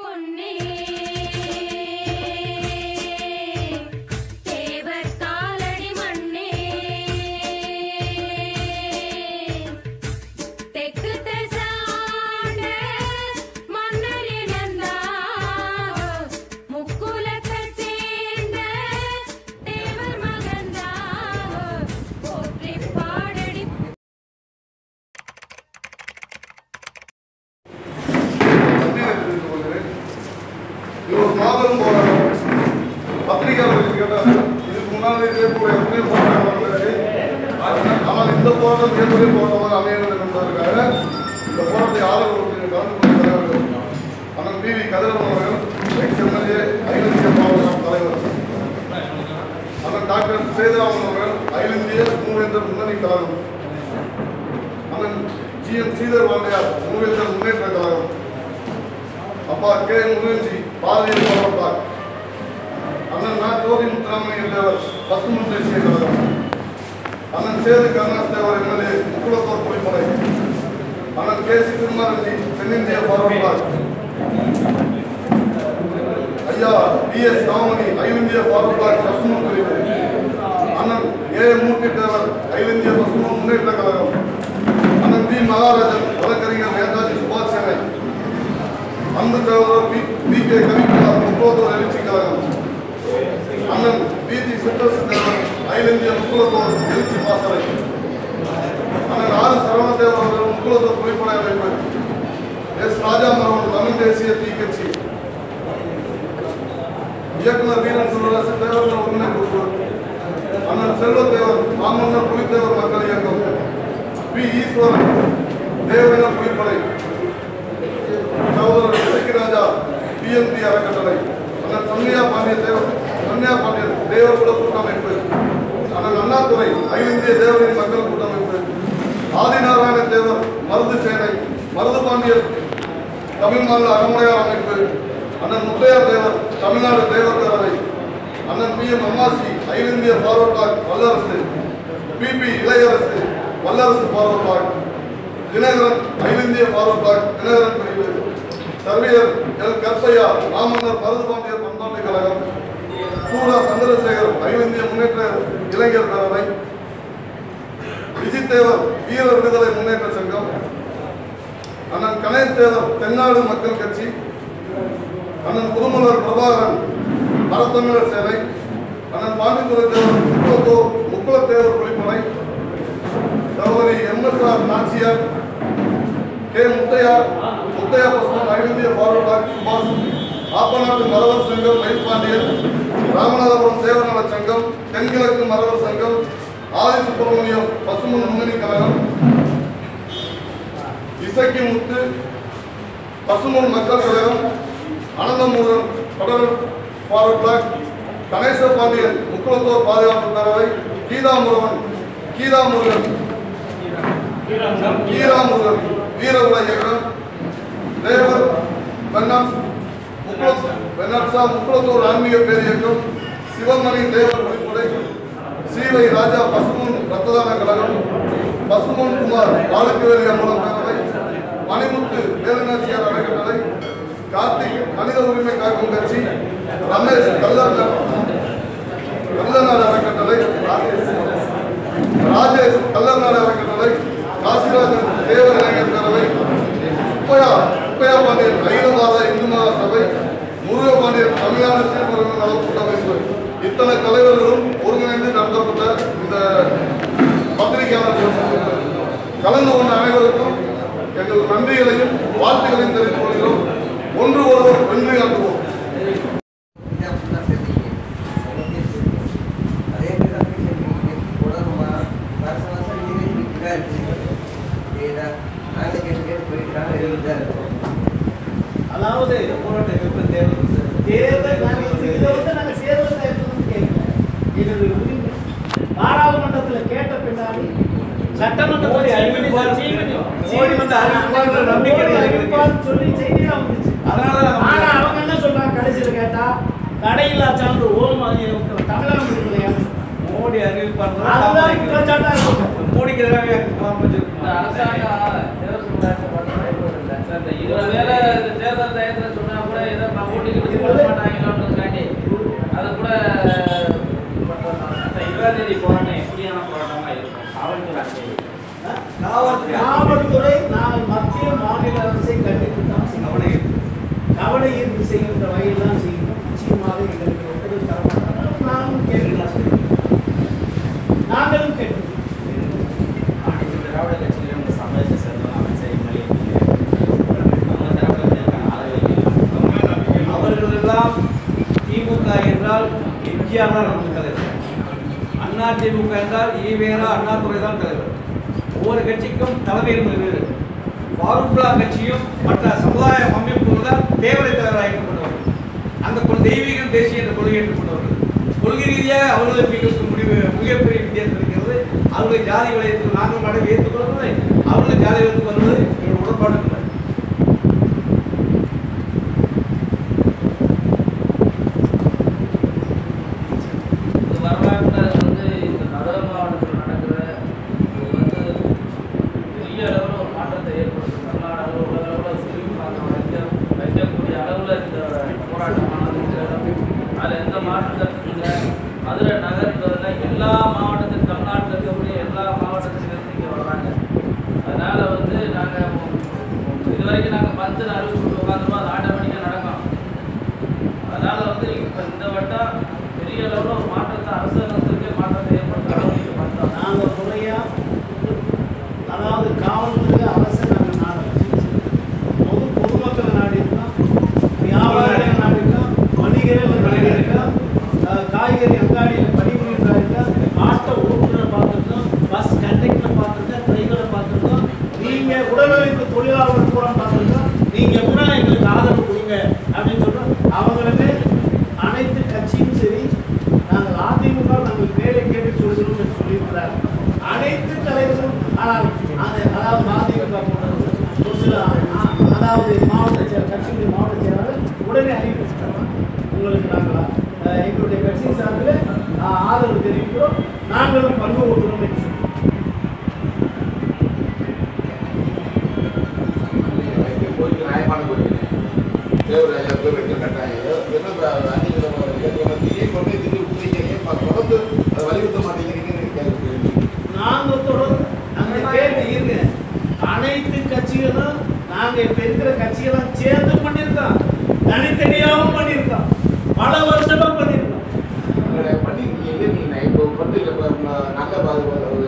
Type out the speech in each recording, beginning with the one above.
பொன்னே இதுக்கு முன்னாடி இதே போல எத்தனையோ போராட்டம் ஆனால் இந்த போராட்டம் மிகப்பெரிய போராட்டமாக அமைய என்பதற்காக இந்த போராட்டத்தை ஆதரவு கலந்து கொண்ட தலைவர்கள் பி வி கதிரவன் அவர்கள் எக்ஸ் எம்எல்ஏ அகில இந்திய மாவட்ட தலைவர் டாக்டர் சேதுராமன் அவர்கள் அகில இந்திய மூவேந்தர் முன்னணி கழகம். அண்ணன் ஜி எம் ஸ்ரீதர் வாண்டையார் மூவேந்தர் முன்னேற்ற கழகம். அப்பா கே முருகன்ஜி பாரதிய ஜனதா அண்ணன் நா ஜோதி முத்துராமலிங்க தேவர் பசுமன் தேசிய கழகம் அண்ணன் சேது கருணாஸ் தேவர் எம்எல்ஏ முக்குளத்தோர் புலிப்படை அண்ணன் கே சி திருமாரஞ்சி தென்னிந்திய பார்வர்ட் பிளாக் ஐயா T S Ramani Akhila Indhiya forward black Pasumpon பிரிவு அண்ணன் ஏ மூர்த்தி தேவர் அகில இந்திய பசுமன் முன்னேற்ற கழகம். அண்ணன் வி மகாராஜன் வழக்கறிஞர் நேதாஜி சுபாஷ் சேனை அன்பு சகோதரர் பி பி கே கவிக்குமார் முப்போதூர் எழுச்சி கழகம். அண்ணன் பி டி சிற்றரசு தேவர் அகில இந்திய முக்குலத்தோர் எழுச்சி பாசறை அண்ணன் ஆர் சரவணதேவர் அவர்கள் முக்குலத்தோர் புலிப்படை அமைப்பு எஸ் ராஜாமரவன் தமிழ் தேசிய தீ கட்சி இயக்குனர் வீரன் சுந்தரராசு தேவர்கள் ஒருங்கிணைப்பு அண்ணன் செல்வத்தேவர் மாமன்னர் புலித்தேவர் மக்கள் இயக்கம் பி ஈஸ்வரன் தேவரின புலிப்படை சகோதரர் இசைக்கு ராஜா பிஎம்பி அறக்கட்டளை அண்ணன் சன்னியா பாண்டிய தேவர் சன்னியா கூட்டமைப்பு. அண்ணன் அண்ணாதுரை அகில இந்திய தேவரின் மக்கள் கூட்டமைப்பு. ஆதிநாராயண தேவர் மருது சேனை மருது பாண்டியர் தமிழ் மாநில அறமுறையார் அமைப்பு. அண்ணன் முத்தையா தேவர் தமிழ்நாடு தேவர் பேரவை அண்ணன் பி எம் அம்மாசி அகில இந்திய பார்வர்டாக் வல்லரசு. பிபி இளையரசு வல்லரசு பார்வர்டாக் தினகரன் அகில இந்திய பார்வர்டாக் தினகரன் பிரிவு. சர்வியர் எல் கற்பையா மாமன்னர் மருதுபாண்டியர் பண்பாட்டு கழகம். சூரா சந்திரசேகர் ஐவந்திய முன்னேற்ற இளைஞர் பேரவை விஜித் தேவர் வீரர் விடுதலை முன்னேற்ற சங்கம் அண்ணன் கணேஷ் தேவர் தென்னாடு மக்கள் கட்சி அண்ணன் புதுமலர் பிரபாகரன் பரத்தமிழர் சேவை அண்ணன் பாண்டித்துறை தேவர் முக்குளத்தோர் முக்குளத்தேவர் குளிப்பனை சகோதரி எம்எஸ்ஆர் நாச்சியார் கே முத்தையா முத்தையா பசுமன் அகில இந்திய ஃபார்வர்ட் சுபாஷ் ஆப்பநாட்டு மரவர் சங்கம் மயில்பாண்டியன் ராமநாதபுரம் சேவநல சங்கம் தென்கிழக்கு மரவர் சங்கம் ஆதி சுப்பிரமணியம் பசுமன் முன்னணி கழகம் இசக்கி முத்து பசுமன் மக்கள் கழகம் அனந்தமுருகன் தொடர் ஃபார்வர்ட் பிளாக் கணேச பாண்டியன் முக்குளத்தோர் பாதுகாப்பு பேரவை கீதாமுருகன் கீதாமுருகன் கீராமுருகன் வீரகுல இயக்கம் தேவர் பெண்ணாஸ் முக்குளத்தோர் பெண்ணாட்சா முக்குளத்தூர் ஆன்மீக பேரியக்கம் சிவமணி தேவர் ஒளிப்படை சீவை ராஜா பசுமன் ரத்ததான கழகம் பசுமன் குமார் பாலக்கவேலி அம்பலம் பேரவை மணிமுத்து வேலுநாச்சியார் அறக்கட்டளை கார்த்திக் மனித உரிமை காக்கும் கட்சி ரமேஷ் கல்லர் கல்லநாடு அறக்கட்டளை ராஜேஷ் கல்லநாடு அறக்கட்டளை காசிராஜன் தேவர் இளைஞர் பேரவை சுப்பையா சுப்பையா பாண்டியன் அகிலபாத இந்து மகா சபை முருக பாண்டியன் தமிழ்நாடு நல கூட்டமைப்பு இத்தனை தலைவர்களும் ஒருங்கிணைந்து நடத்தப்பட்ட இந்த பத்திரிகையாளர் கலந்து கொண்ட அனைவருக்கும் எங்கள் நன்றிகளையும் வாழ்த்துக்களையும் தெரிவித்துக் கொள்கிறோம். ஒன்று ஒருவர் வெற்றி காட்டுவோம். ஓடி வந்து அறிவிப்பான்ற நம்பிக்கை அறிவிப்பான்னு சொல்லி செய்தியெல்லாம் வந்துச்சு அதனால ஆனா அவங்க என்ன சொல்றாங்க? கடைசியில் கேட்டா கடையில்லா சான்று ஓம் தமிழகம் இல்லையா மோடி அறிவிப்பார் அதுதான் குற்றச்சாட்டா இருக்கும். மோடிக்கு எதிராக ஒருவேளை தேர்தல் டயத்தில் சொன்னா கூட ஏதோ ஓட்டி கொடுத்து மாட்டாங்களோன்றதுக்காண்டி. அது கூட இருபதாம் தேதி போன அதிமுக என்றால் ஈவேரா அண்ணாதுரை தான் தலைவர். ஒவ்வொரு கட்சிக்கும் தலைமை என்பது வேறு. ஃபாரூக்லா கட்சியும் மற்ற சமுதாய அமைப்புகள் தான் தேவரை தலைவராக ஏற்றுக்கொண்டவர்கள். அந்த கொள் தெய்வீகம் தேசிய என்ற கொள்கை ஏற்றுக்கொண்டவர்கள். கொள்கை ரீதியாக அவர்களுக்கு முடிவு மிகப்பெரிய வித்தியாசம் இருக்கிறது. அவர்களை ஜாதி வளையத்தில் நாங்கள் மடங்கு ஏற்றுக்கொள்ளவில்லை அவர்கள் ஜாதி வளையத்துக்கு வருவது எங்கள் உடன்பாடு இல்லை இது வரலாற்றில் வந்து இந்த நகர மாவட்டத்தில் நடக்கிற இது வந்து பெரிய அளவில் ஒரு மாற்றத்தை ஏற்படுத்தும் தமிழ்நாடு அளவில் உலக அளவில் சிறுமி மாற்றம் வைக்க வைக்கக்கூடிய அளவில் இந்த போராட்டமானது இருக்கிறது. அதில் எந்த மாற்று அதில் நகர்ந்ததில் மதுரை எல்லா மாவட்டத்திற்கும் நீங்க உடலமைப்பு தொழிலாளர் பூரா பார்த்தீங்கன்னா நீங்கள் கூட எங்களுக்கு ஆதரவு கொடுங்க அப்படின்னு சொல்றோம். அவங்களுமே அனைத்து கட்சியும் சரி நாங்கள் அதிமுக நாங்கள் வேலை கேட்டு சொல்கிறோம் என்று சொல்லியிருக்கிறார். அனைத்து தலைவரும் ஆனால் அதாவது அதிமுக ஒரு சில அதாவது மாவட்ட செயலர் கட்சியுடைய மாவட்ட செயலாளர் உடனே அறிவிச்சிட்டாங்க. உங்களுக்கு நாங்கள் எங்களுடைய கட்சி சார்பில் ஆதரவு தெரிவிக்கிறோம் நாங்களும் பங்கு கொள்கிறோம் என்று சொல்லி கோரிக்கை நியாயமான கோரிக்கை தேவராஜா பேர் வைக்க கட்டாயம் என்ன அன்னைக்கு கொண்டு திரும்பி கொடுத்தீங்க தொடர்ந்து அதை வலியுறுத்த மாட்டேங்கிறீங்கன்னு கேள்வி நாங்கள் தொடர்ந்து நாங்கள் கேட்டு இருங்க அனைத்து கட்சிகளும் நாங்கள் இப்போ இருக்கிற கட்சிகளும் சேர்ந்து பண்ணியிருக்கோம் தனித்தனியாகவும் பண்ணியிருக்கோம் பல வருஷமா நீங்க இப்போ வந்து ஒரு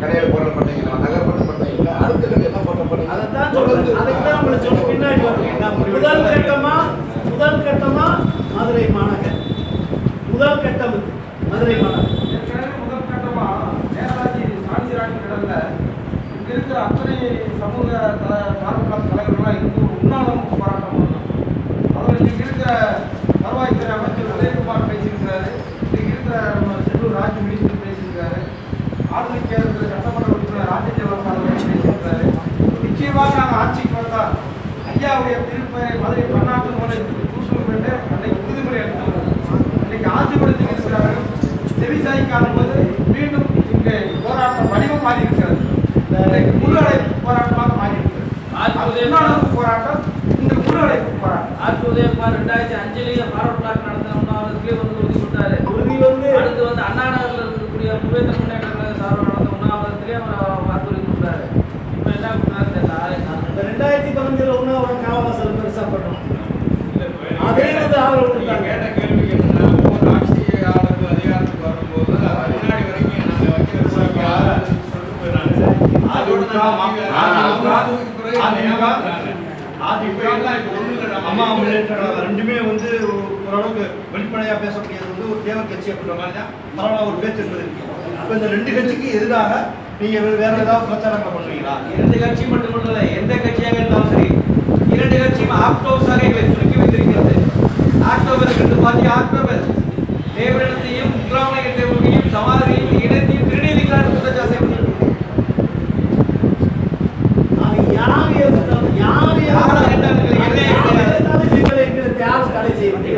கடையில் போட பண்ணீங்க நகர் பண்ண பண்ணீங்க அடுத்த கட்டை என்ன பண்ண பண்ணீங்க அதைத்தான் சொல்றேன். அதுக்கு தான் உங்களை சொல்ல பின்னாடி முதல் கட்டமா முதல் கட்டமா மதுரை மாநகர். முதல் கட்டம் மதுரை மாநகர். ஏற்கனவே முதல் கட்டமா நேதாஜி கடல்ல இங்க இருக்கிற அத்தனை சமூக போராட்டம் இந்த முன்னடைப்பு போராட்டம் ஆர் உதயகுமார் ரெண்டாயிரத்தி அஞ்சுலேயே ஃபார்வர்ட் போயிடுறாங்க. அதோட எல்லாம் இப்ப ஒண்ணும் இல்லை. அம்மா முன்னேற்ற ரெண்டுமே வந்து ஓரளவுக்கு வெளிப்படையா பேசக்கூடியது வந்து ஒரு தேவர் கட்சி அப்படின்ற மாதிரி தான் பரவாயில்ல ஒரு பேச்சு இருந்தது இருக்கு அப்ப இந்த ரெண்டு கட்சிக்கு எதிராக நீங்க வேற ஏதாவது பிரச்சாரங்களை பண்ணுறீங்களா எந்த கட்சி மட்டும் மட்டுமல்ல எந்த கட்சியாக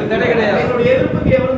அதோட எதிர்ப்புக்கு எவ்வளவு